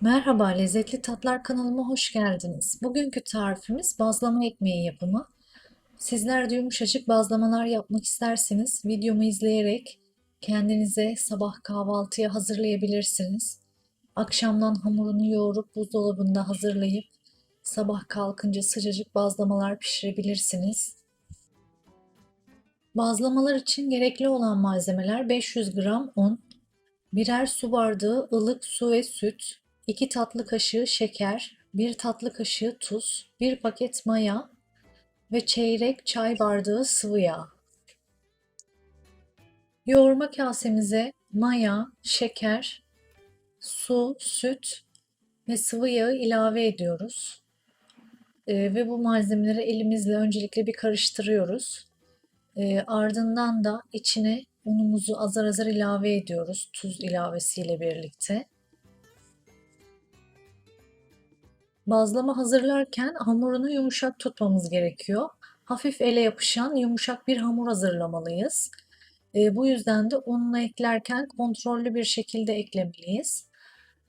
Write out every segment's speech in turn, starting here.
Merhaba, Lezzetli Tatlar kanalıma hoş geldiniz. Bugünkü tarifimiz bazlama ekmeği yapımı. Sizler de yumuşacık bazlamalar yapmak isterseniz videomu izleyerek kendinize sabah kahvaltıya hazırlayabilirsiniz. Akşamdan hamurunu yoğurup buzdolabında hazırlayıp sabah kalkınca sıcacık bazlamalar pişirebilirsiniz. Bazlamalar için gerekli olan malzemeler 500 gram un, birer su bardağı ılık su ve süt, 2 tatlı kaşığı şeker, 1 tatlı kaşığı tuz, 1 paket maya ve çeyrek çay bardağı sıvı yağ. Yoğurma kasemize maya, şeker, su, süt ve sıvı yağı ilave ediyoruz. Ee, ve bu malzemeleri elimizle öncelikle bir karıştırıyoruz. Ee, ardından da içine unumuzu azar azar ilave ediyoruz tuz ilavesiyle birlikte. Bazlama hazırlarken hamurunu yumuşak tutmamız gerekiyor. Hafif ele yapışan yumuşak bir hamur hazırlamalıyız. E, bu yüzden de ununu eklerken kontrollü bir şekilde eklemeliyiz.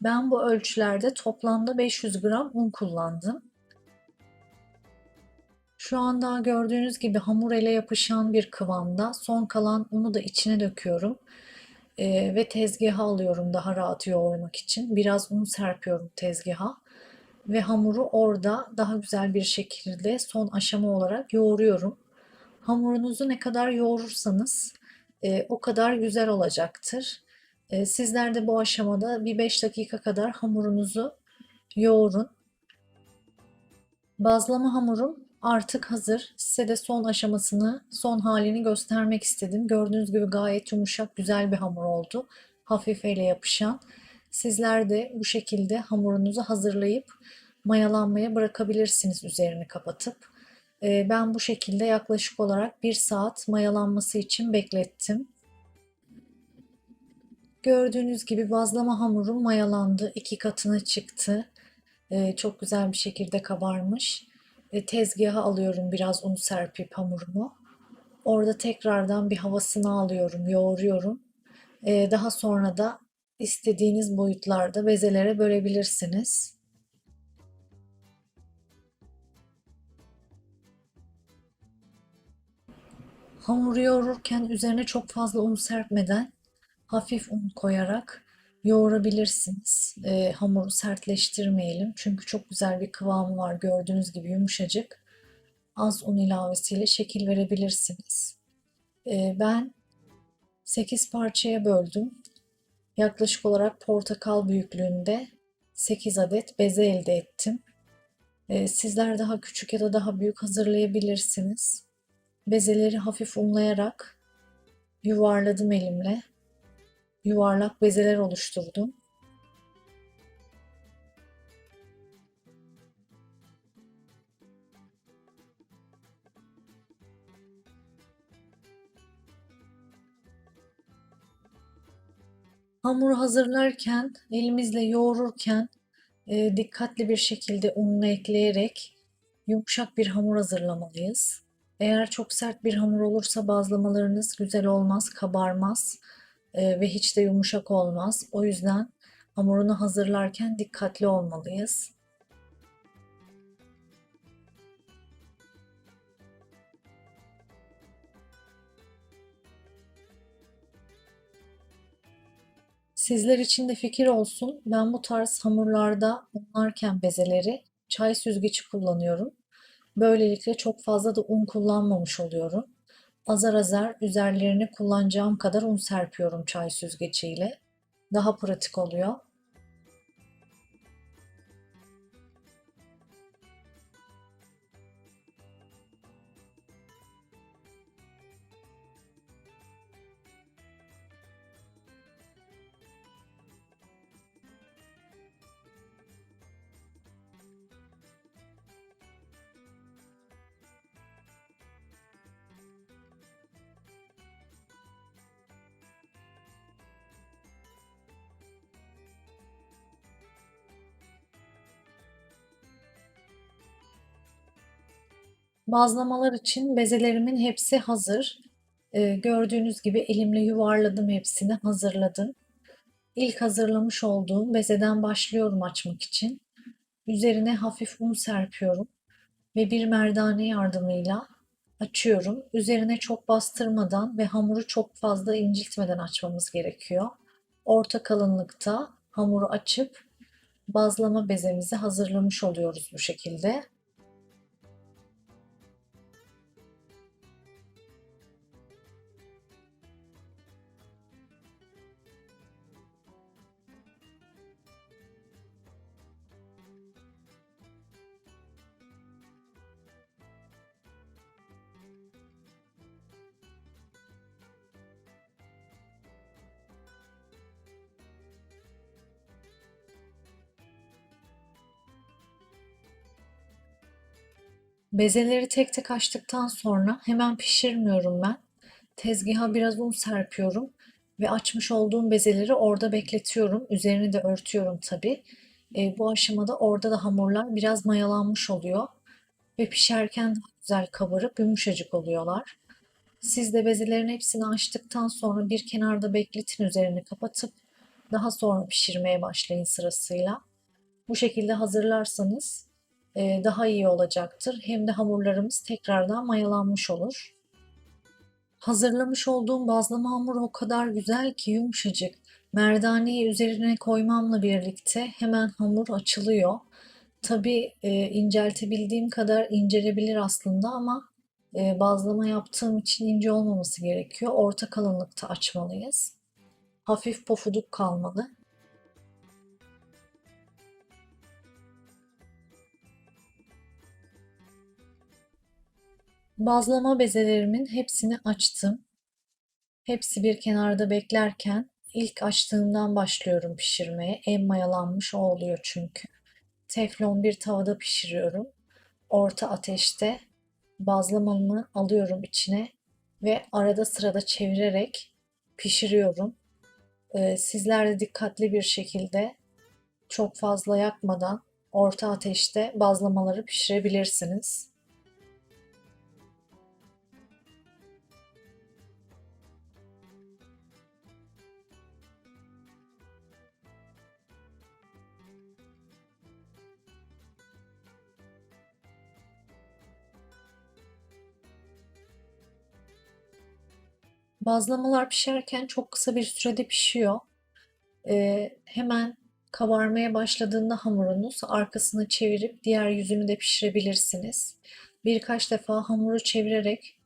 Ben bu ölçülerde toplamda 500 gram un kullandım. Şu an daha gördüğünüz gibi hamur ele yapışan bir kıvamda. Son kalan unu da içine döküyorum. E, ve tezgaha alıyorum daha rahat yoğurmak için. Biraz un serpiyorum tezgaha ve hamuru orada daha güzel bir şekilde son aşama olarak yoğuruyorum. Hamurunuzu ne kadar yoğurursanız e, o kadar güzel olacaktır. E, sizler de bu aşamada bir 5 dakika kadar hamurunuzu yoğurun. Bazlama hamurum artık hazır. Size de son aşamasını, son halini göstermek istedim. Gördüğünüz gibi gayet yumuşak, güzel bir hamur oldu. Hafif ele yapışan. Sizler de bu şekilde hamurunuzu hazırlayıp mayalanmaya bırakabilirsiniz üzerini kapatıp. Ee, ben bu şekilde yaklaşık olarak bir saat mayalanması için beklettim. Gördüğünüz gibi bazlama hamurum mayalandı. iki katına çıktı. Ee, çok güzel bir şekilde kabarmış. Ee, tezgaha alıyorum biraz un serpip hamurumu. Orada tekrardan bir havasını alıyorum, yoğuruyorum. Daha sonra da istediğiniz boyutlarda bezelere bölebilirsiniz. Hamuru yoğururken üzerine çok fazla un serpmeden hafif un koyarak yoğurabilirsiniz. E, hamuru sertleştirmeyelim. Çünkü çok güzel bir kıvamı var. Gördüğünüz gibi yumuşacık. Az un ilavesiyle şekil verebilirsiniz. E, ben 8 parçaya böldüm. Yaklaşık olarak portakal büyüklüğünde 8 adet beze elde ettim. E, sizler daha küçük ya da daha büyük hazırlayabilirsiniz. Bezeleri hafif unlayarak yuvarladım elimle. Yuvarlak bezeler oluşturdum. Hamuru hazırlarken, elimizle yoğururken e, dikkatli bir şekilde ununu ekleyerek yumuşak bir hamur hazırlamalıyız. Eğer çok sert bir hamur olursa bazlamalarınız güzel olmaz, kabarmaz e, ve hiç de yumuşak olmaz. O yüzden hamurunu hazırlarken dikkatli olmalıyız. Sizler için de fikir olsun. Ben bu tarz hamurlarda unlarken bezeleri çay süzgeci kullanıyorum. Böylelikle çok fazla da un kullanmamış oluyorum. Azar azar üzerlerine kullanacağım kadar un serpiyorum çay süzgeciyle. Daha pratik oluyor. Bazlamalar için bezelerimin hepsi hazır. Ee, gördüğünüz gibi elimle yuvarladım hepsini, hazırladım. İlk hazırlamış olduğum bezeden başlıyorum açmak için. Üzerine hafif un serpiyorum ve bir merdane yardımıyla açıyorum. Üzerine çok bastırmadan ve hamuru çok fazla incitmeden açmamız gerekiyor. Orta kalınlıkta hamuru açıp bazlama bezemizi hazırlamış oluyoruz bu şekilde. Bezeleri tek tek açtıktan sonra hemen pişirmiyorum ben. Tezgaha biraz un serpiyorum ve açmış olduğum bezeleri orada bekletiyorum. Üzerini de örtüyorum tabii. E, bu aşamada orada da hamurlar biraz mayalanmış oluyor ve pişerken güzel kabarıp yumuşacık oluyorlar. Siz de bezelerin hepsini açtıktan sonra bir kenarda bekletin üzerini kapatıp daha sonra pişirmeye başlayın sırasıyla. Bu şekilde hazırlarsanız daha iyi olacaktır. Hem de hamurlarımız tekrardan mayalanmış olur. Hazırlamış olduğum bazlama hamuru o kadar güzel ki yumuşacık. Merdaneyi üzerine koymamla birlikte hemen hamur açılıyor. Tabii e, inceltebildiğim kadar incelebilir aslında ama e, bazlama yaptığım için ince olmaması gerekiyor. Orta kalınlıkta açmalıyız. Hafif pofuduk kalmalı. Bazlama bezelerimin hepsini açtım. Hepsi bir kenarda beklerken ilk açtığımdan başlıyorum pişirmeye. En mayalanmış o oluyor çünkü. Teflon bir tavada pişiriyorum. Orta ateşte bazlamamı alıyorum içine ve arada sırada çevirerek pişiriyorum. Ee, sizler de dikkatli bir şekilde çok fazla yakmadan orta ateşte bazlamaları pişirebilirsiniz. Bazlamalar pişerken çok kısa bir sürede pişiyor. Ee, hemen kabarmaya başladığında hamurunuz arkasını çevirip diğer yüzünü de pişirebilirsiniz. Birkaç defa hamuru çevirerek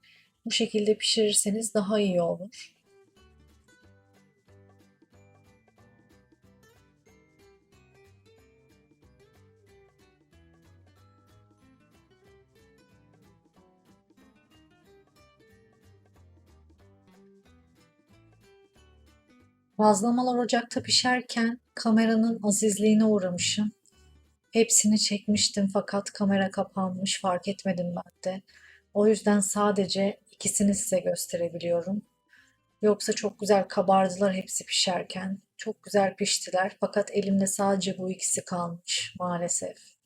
bu şekilde pişirirseniz daha iyi olur. Bazlamalar ocakta pişerken kameranın azizliğine uğramışım. Hepsini çekmiştim fakat kamera kapanmış fark etmedim ben de. O yüzden sadece ikisini size gösterebiliyorum. Yoksa çok güzel kabardılar hepsi pişerken. Çok güzel piştiler fakat elimde sadece bu ikisi kalmış maalesef.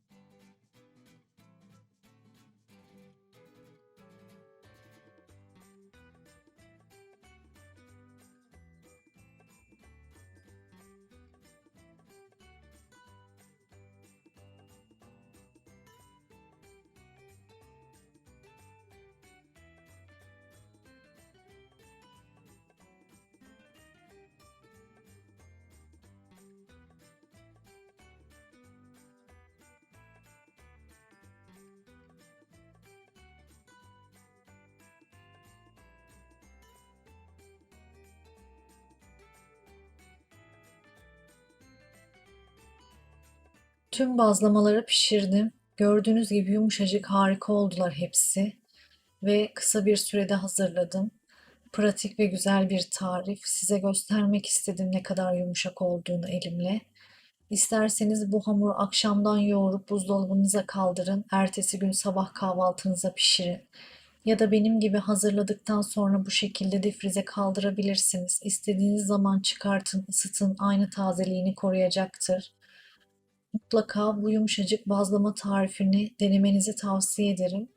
Tüm bazlamaları pişirdim. Gördüğünüz gibi yumuşacık harika oldular hepsi. Ve kısa bir sürede hazırladım. Pratik ve güzel bir tarif. Size göstermek istedim ne kadar yumuşak olduğunu elimle. İsterseniz bu hamuru akşamdan yoğurup buzdolabınıza kaldırın. Ertesi gün sabah kahvaltınıza pişirin. Ya da benim gibi hazırladıktan sonra bu şekilde difrize kaldırabilirsiniz. İstediğiniz zaman çıkartın, ısıtın. Aynı tazeliğini koruyacaktır. Mutlaka bu yumuşacık bazlama tarifini denemenizi tavsiye ederim.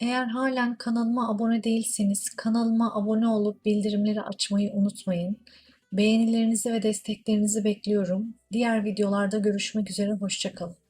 Eğer halen kanalıma abone değilseniz kanalıma abone olup bildirimleri açmayı unutmayın. Beğenilerinizi ve desteklerinizi bekliyorum. Diğer videolarda görüşmek üzere, hoşça kalın.